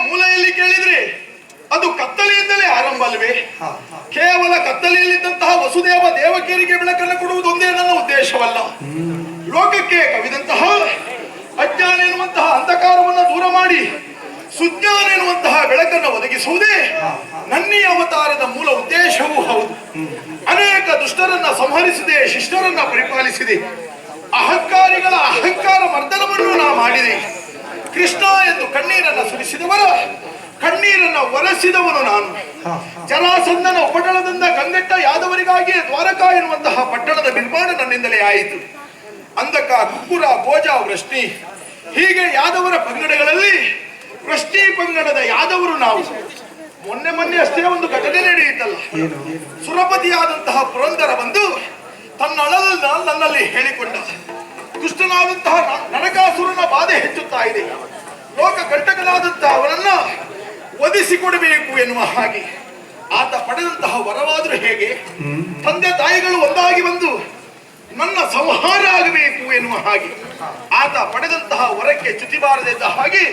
ಕೇಳಿದ್ರೆ ಅದು ಕತ್ತಲೆಯಿಂದಲೇ ಆರಂಭ ಅಲ್ವೇ. ಕೇವಲ ಕತ್ತಲೆಯಲ್ಲಿದ್ದಂತಹ ವಸುದೇವ ದೇವಕೇರಿಗೆ ಬೆಳಕನ್ನು ಕೊಡುವುದೊಂದೇ ನನ್ನ ಉದ್ದೇಶವಲ್ಲ. ಲೋಕಕ್ಕೆ ಕವಿದಂತಹ ಅಜ್ಞಾನ ಎನ್ನುವಂತಹ ಅಂಧಕಾರವನ್ನು ದೂರ ಮಾಡಿ ಸುಜ್ಞಾನ ಎನ್ನುವಂತಹ ಬೆಳಕನ್ನು ಒದಗಿಸುವುದೇ ನನ್ನಿ ಅವತಾರದ ಮೂಲ ಉದ್ದೇಶವೂ ಹೌದು. ಅನೇಕ ದುಷ್ಟರನ್ನ ಸಂಹರಿಸಿದೆ ಶಿಷ್ಟರನ್ನ ಪರಿಪಾಲಿಸಿದೆ. ಅಹಂಕಾರಿಗಳ ಅಹಂಕಾರ ಮರ್ದನವನ್ನು ನಾ ಮಾಡಿದೆ. ಕೃಷ್ಣ ಎಂದು ಕಣ್ಣೀರನ್ನು ಸುರಿಸಿದವರು ಕಣ್ಣೀರನ್ನು ಒರೆಸಿದವನು ನಾನು. ಜಲಾಸಂದನ ಪಟ್ಟಣದಿಂದ ಗಂಗಟ್ಟ ಯಾದವರಿಗಾಗಿ ದ್ವಾರಕಾ ಎನ್ನುವಂತಹ ಪಟ್ಟಣದ ನಿರ್ಮಾಣ ನನ್ನಿಂದಲೇ ಆಯಿತು. ಅಂದಕ ಕುಕ್ಕುರ ಭೋಜ ವೃಷ್ಟಿ ಹೀಗೆ ಯಾದವರ ಪಂಗಡಗಳಲ್ಲಿ ವೃಷ್ಟಿ ಪಂಗಡದ ಯಾದವರು ನಾವು. ಮೊನ್ನೆ ಮೊನ್ನೆ ಅಷ್ಟೇ ಒಂದು ಘಟನೆ ನಡೆಯಿತಲ್ಲ. ಸುರಪತಿಯಾದಂತಹ ಪುರಂದರ ಬಂದು ತನ್ನ ಅಳಲನ್ನ ನನ್ನಲ್ಲಿ ಹೇಳಿಕೊಂಡ ದುಷ್ಟನಾದಂತಹ ನನಕಾಸುರನ ಬಾಧೆ ಹೆಚ್ಚುತ್ತಾ ಇದೆ. ಲೋಕ ಕಂಟಕನಾದಂತಹ ಅವನನ್ನ ಒದಿಸಿಕೊಡಬೇಕು ಎನ್ನುವ ಹಾಗೆ ಆತ ಪಡೆದಂತಹ ವರವಾದರೂ ಹೇಗೆ? ತಂದೆ ತಾಯಿಗಳು ಒಂದಾಗಿ ಬಂದು ನನ್ನ ಸಂಹಾರ ಆಗಬೇಕು ಎನ್ನುವ ಹಾಗೆ ಆತ ಪಡೆದಂತಹ ವರಕ್ಕೆ ಚ್ಯುತಿ ಬಾರದಿದ್ದ ಹಾಗೆ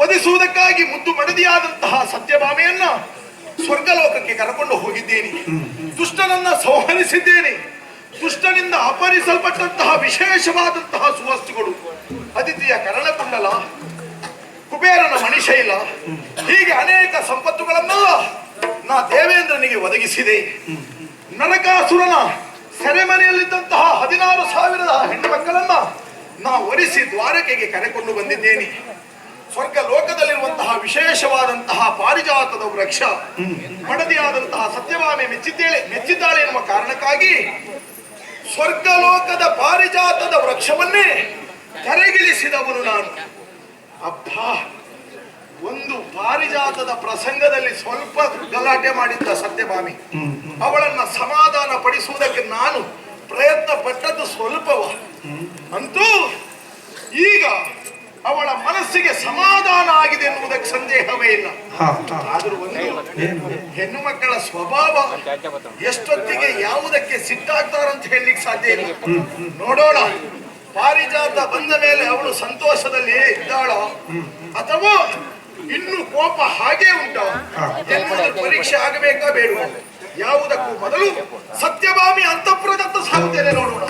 ವಧಿಸುವುದಕ್ಕಾಗಿ ಮುದ್ದು ಮಡದಿಯಾದಂತಹ ಸತ್ಯಭಾಮೆಯನ್ನ ಸ್ವರ್ಗಲೋಕಕ್ಕೆ ಕರಕೊಂಡು ಹೋಗಿದ್ದೇನೆ. ದುಷ್ಟನನ್ನ ಸಂಹರಿಸಿದ್ದೇನೆ. ದುಷ್ಟನಿಂದ ಅಪಹರಿಸಲ್ಪಟ್ಟಂತಹ ವಿಶೇಷವಾದಂತಹ ಸುವಸ್ತುಗಳು. ಅದಿತಿಯ ಕರಣಕುಂಡಲ, ಕುಬೇರನ ಮಣಿಶೈಲ, ಹೀಗೆ ಅನೇಕ ಸಂಪತ್ತುಗಳನ್ನ ನಾ ದೇವೇಂದ್ರನಿಗೆ ಒದಗಿಸಿದೆ. ನರಕಾಸುರನ ಸೆರೆಮನೆಯಲ್ಲಿದ್ದಂತಹ ಹದಿನಾರು ಸಾವಿರದ ಹೆಣ್ಣು ಮಕ್ಕಳನ್ನ ನಾ ಒರಿಸಿ ದ್ವಾರಕೆಗೆ ಕರೆಕೊಂಡು ಬಂದಿದ್ದೇನೆ. ಸ್ವರ್ಗ ಲೋಕದಲ್ಲಿರುವಂತಹ ವಿಶೇಷವಾದಂತಹ ಪಾರಿಜಾತದ ವೃಕ್ಷ ಮಡದಿಯಾದಂತಹ ಸತ್ಯಭಾಮೆ ಮೆಚ್ಚಿದ್ದೇಳೆ ಮೆಚ್ಚಿದ್ದಾಳೆ ಎನ್ನುವ ಕಾರಣಕ್ಕಾಗಿ ಸ್ವರ್ಗ ಲೋಕದ ಪಾರಿಜಾತದ ವೃಕ್ಷವನ್ನೇ ಕರೆಗಿಳಿಸಿದವನು ನಾನು. ಅಪ್ಪ ಒಂದು ಪಾರಿಜಾತದ ಪ್ರಸಂಗದಲ್ಲಿ ಸ್ವಲ್ಪ ಗಲಾಟೆ ಮಾಡಿದ್ದ ಸತ್ಯಭಾಮಿ. ಅವಳನ್ನ ಸಮಾಧಾನ ಪಡಿಸುವುದಕ್ಕೆ ನಾನು ಪ್ರಯತ್ನ ಪಟ್ಟದ್ದು ಸ್ವಲ್ಪವ. ಅಂತೂ ಈಗ ಮನಸ್ಸಿಗೆ ಸಮಾಧಾನ ಆಗಿದೆ ಎನ್ನುವುದಕ್ಕೆ ಸಂದೇಹವೇ ಇಲ್ಲ. ಆದರೂ ಒಂದು ಹೆಣ್ಣು ಮಕ್ಕಳ ಸ್ವಭಾವ ಎಷ್ಟೊತ್ತಿಗೆ ಯಾವುದಕ್ಕೆ ಸಿಟ್ಟಾಗ್ತಾರಂತ ಹೇಳಲಿಕ್ಕೆ ಸಾಧ್ಯ ಇಲ್ಲ. ನೋಡೋಣ. ಪಾರಿಜಾತ ಬಂದ ಮೇಲೆ ಅವಳು ಸಂತೋಷದಲ್ಲಿ ಇದ್ದಾಳೋ ಅಥವಾ ಇನ್ನು ಕೋಪ ಹಾಗೆ ಉಂಟ? ಎನ್ನುವುದರ ಪರೀಕ್ಷೆ ಆಗಬೇಕಾ ಬೇಡ ಯಾವುದಕ್ಕೂ ಮೊದಲು ಸತ್ಯಭಾಮಿ ಅಂತಃಪುರದತ್ತ ಸಾಗುತ್ತೇನೆ ನೋಡೋಣ.